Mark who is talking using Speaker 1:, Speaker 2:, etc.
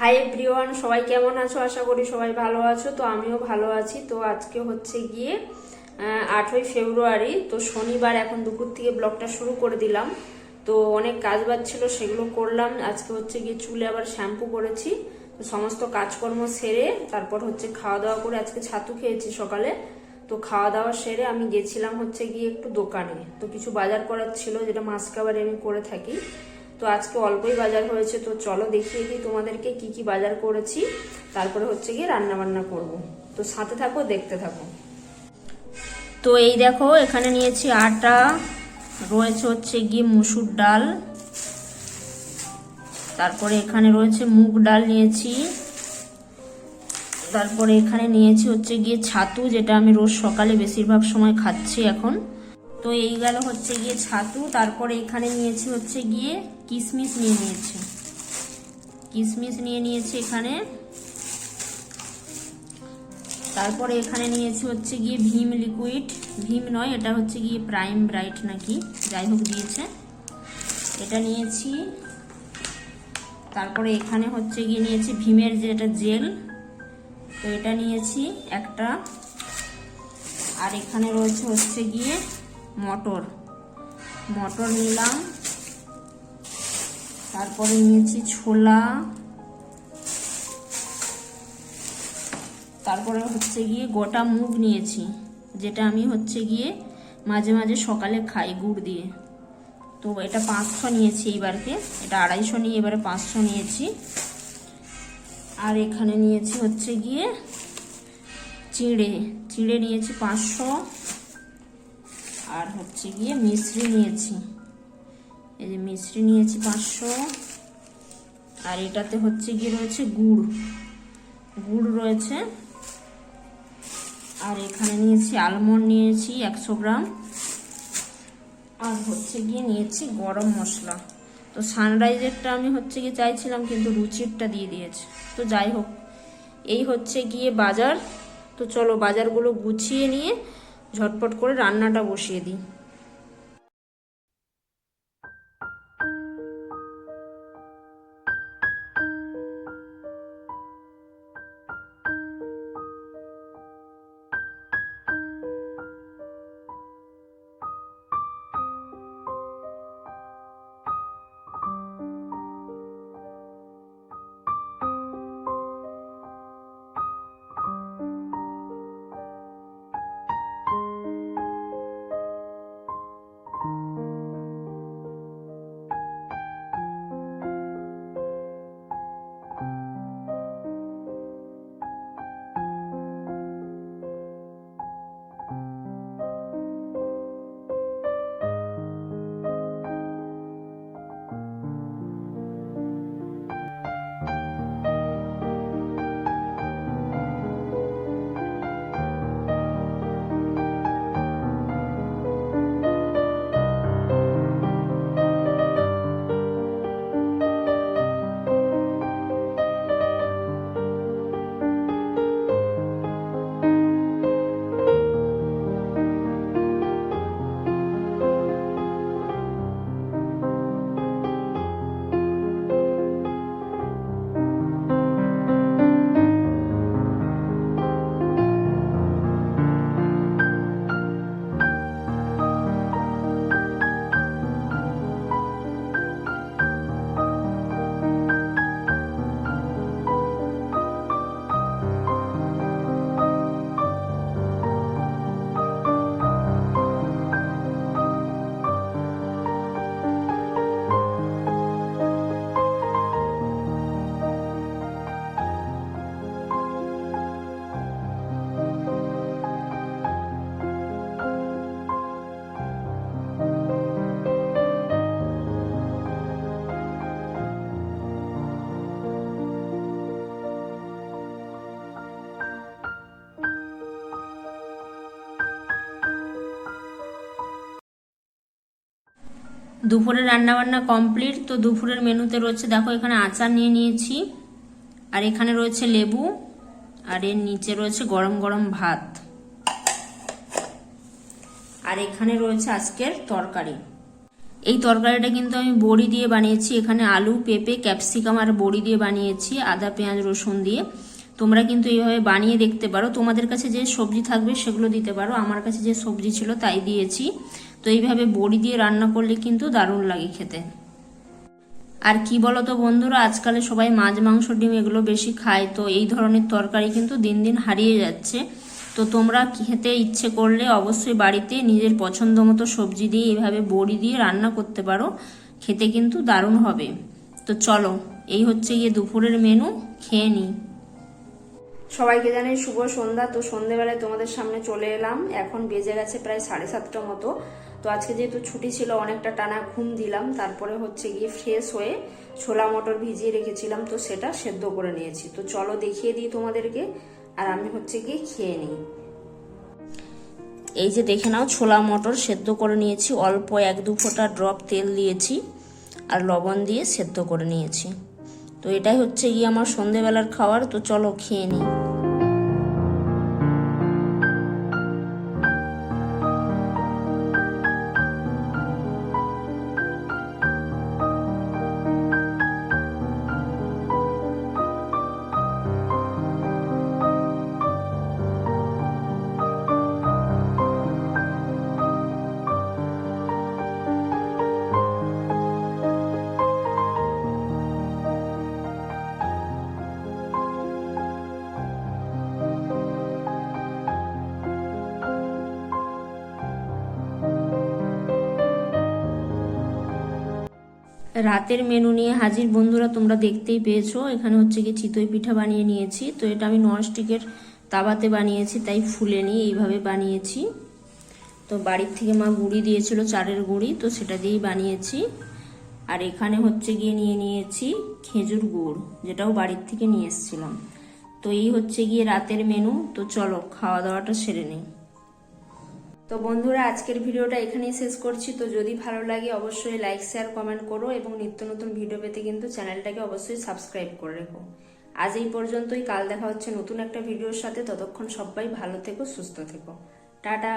Speaker 1: Hi everyone সবাই কেমন আছো? আশা করি সবাই ভালো আছো। তো আমিও ভালো আছি। তো আজকে হচ্ছে গিয়ে আটই ফেব্রুয়ারি। তো শনিবার এখন দুপুর থেকে ব্লগটা শুরু করে দিলাম। তো অনেক কাজ বাজ ছিল, সেগুলো করলাম। আজকে হচ্ছে গিয়ে চুলে আবার শ্যাম্পু করেছি। তো সমস্ত কাজকর্ম সেরে তারপর হচ্ছে খাওয়া দাওয়া করে আজকে ছাতু খেয়েছি সকালে। তো খাওয়া দাওয়া সেরে আমি গেছিলাম হচ্ছে গিয়ে একটু দোকানে। তো কিছু বাজার করার ছিল, যেটা মাছ কাবারে আমি করে থাকি। তো আজকে অল্পই বাজার হয়েছে, তো চলো দেখিয়ে দিই তোমাদেরকে কি কি বাজার করেছি। তারপরে হচ্ছে গিয়ে রান্না বান্না করব। তো সাথে থাকো, দেখতে থাকো। তো এই দেখো, এখানে নিয়েছি আটা, রয়েছে হচ্ছে গিয়ে মুসুর ডাল। তারপরে এখানে রয়েছে মুগ ডাল নিয়েছি। তারপরে এখানে নিয়েছি হচ্ছে গিয়ে ছাতু, যেটা আমি রোজ সকালে বেশিরভাগ সময় খাচ্ছি এখন। তো এই গেল হচ্ছে গিয়ে ছাতু, তারপরে এখানে নিয়েছি হচ্ছে গিয়ে কিশমিশ নিয়ে নিয়েছি। কিশমিশ নিয়ে নিয়েছি এখানে। তারপরে এখানে নিয়েছি হচ্ছে গিয়ে ভীম লিকুইড। ভীম নয়, এটা হচ্ছে গিয়ে প্রাইম ব্রাইট নাকি, যাই হোক দিয়েছে। এটা নিয়েছি। তারপরে এখানে হচ্ছে গিয়ে নিয়েছি ভীমের যে এটা জেল, তো এটা নিয়েছি একটা। আর এখানে রয়েছে হচ্ছে গিয়ে মটর। মটর নিলাম। তারপরে নিয়েছি ছোলা। তারপরে হচ্ছে গিয়ে গোটা মুগ নিয়েছি, যেটা আমি হচ্ছে গিয়ে মাঝে মাঝে সকালে খাই গুড় দিয়ে। তো এটা পাঁচশো নিয়েছি এইবারকে, এটা আড়াইশো নিয়ে এবারে পাঁচশো নিয়েছি। আর এখানে নিয়েছি হচ্ছে গিয়ে চিড়ে চিড়ে নিয়েছি পাঁচশো। আর হচ্ছে গিয়ে মিশ্রি নিয়েছি। এই যে মিশ্রি নিয়েছি পাঁচশো। আর এটাতে হচ্ছে গিয়ে রয়েছে গুড়। গুড় রয়েছে। আর এখানে নিয়েছি আলমন্ড নিয়েছি একশো গ্রাম। আর হচ্ছে গিয়ে নিয়েছি গরম মশলা। তো সানরাইজেরটা আমি হচ্ছে গিয়ে চাইছিলাম, কিন্তু রুচিরটা দিয়ে দিয়েছে। তো যাই হোক, এই হচ্ছে গিয়ে বাজার। তো চলো বাজারগুলো গুছিয়ে নিয়ে ঝটপট করে রান্নাটা বসিয়ে দিই। দুপুরের রান্নাবান্না কমপ্লিট, তো দুপুরের মেনুতে রয়েছে, দেখো এখানে আচার নিয়ে নিয়েছি, আর এখানে রয়েছে লেবু, আর এর নিচে রয়েছে গরম গরম ভাত। আর এখানে রয়েছে আজকের তরকারি। এই তরকারিটা কিন্তু আমি বড়ি দিয়ে বানিয়েছি, এখানে আলু, পেঁপে, ক্যাপসিকাম আর বড়ি দিয়ে বানিয়েছি, আদা, পেঁয়াজ, রসুন দিয়ে। তোমরা কিন্তু এইভাবে বানিয়ে দেখতে পারো। তোমাদের কাছে যে সবজি থাকবে সেগুলো দিতে পারো। আমার কাছে যে সবজি ছিল তাই দিয়েছি। তো এইভাবে বড়ি দিয়ে রান্না করলে কিন্তু দারুণ লাগে খেতে। আর কি বলতো বন্ধুরা, আজকালে সবাই মাছ, মাংস, ডিম এগুলো বেশি খায়, তো এই ধরনের তরকারি কিন্তু দিন দিন হারিয়ে যাচ্ছে। তো তোমরা খেতে ইচ্ছে করলে অবশ্যই বাড়িতে নিজের পছন্দ মতো সবজি দিয়ে এইভাবে বড়ি দিয়ে রান্না করতে পারো, খেতে কিন্তু দারুণ হবে। তো চলো, এই হচ্ছে গিয়ে দুপুরের মেনু খেয়ে নিই। সবাইকে জানাই শুভ সন্ধ্যা। তো সন্ধেবেলায় তোমাদের সামনে চলে এলাম। এখন বেজে গেছে প্রায় সাড়ে সাতটা মতো। তো আজকে যেহেতু ছুটি ছিল, অনেকটা টানা ঘুম দিলাম। তারপরে হচ্ছে গিয়ে ফ্রেশ হয়ে ছোলা মটর ভিজিয়ে রেখেছিলাম, তো সেটা সেদ্ধ করে নিয়েছি। তো চলো দেখিয়ে দিই তোমাদেরকে, আর আমি হচ্ছে গিয়ে খেয়ে নিই। এই যে দেখে নাও, ছোলা মটর সেদ্ধ করে নিয়েছি। অল্প এক দু ফোঁটা ড্রপ তেল দিয়েছি আর লবণ দিয়ে সেদ্ধ করে নিয়েছি। তো এটাই হচ্ছে গিয়ে আমার সন্ধেবেলার খাবার, তো চলো খেয়ে নিই। রাতের মেনু নিয়ে হাজির বন্ধুরা তোমরা দেখতেই পেয়েছ। এখানে হচ্ছে কি চিতই পিঠা বানিয়ে নিয়েছি। তো এটা আমি ননস্টিকের তাবাতে বানিয়েছি, তাই ফুলে নিয়ে এইভাবে বানিয়েছি। তো বাড়ির থেকে মা গুঁড়ি দিয়েছিল, চারের গুঁড়ি, তো সেটা দিয়েই বানিয়েছি। আর এখানে হচ্ছে গিয়ে নিয়ে নিয়েছি খেজুর গুড়, যেটাও বাড়ির থেকে নিয়ে এসেছিলাম। তো এই হচ্ছে গিয়ে রাতের মেনু তো চলো খাওয়া দাওয়াটা সেরে নিই। তো বন্ধুরা, আজকের ভিডিওটা এখানেই শেষ করছি। তো যদি ভালো লাগে, অবশ্যই লাইক শেয়ার কমেন্ট করো এবং নিত্য নতুন ভিডিও পেতে কিন্তু চ্যানেলটাকে অবশ্যই সাবস্ক্রাইব করে রেখো। আজ এই পর্যন্তই। কাল দেখা হচ্ছে নতুন একটা ভিডিওর সাথে। ততক্ষণ সবাই ভালো থেকো, সুস্থ থেকো। টাটা!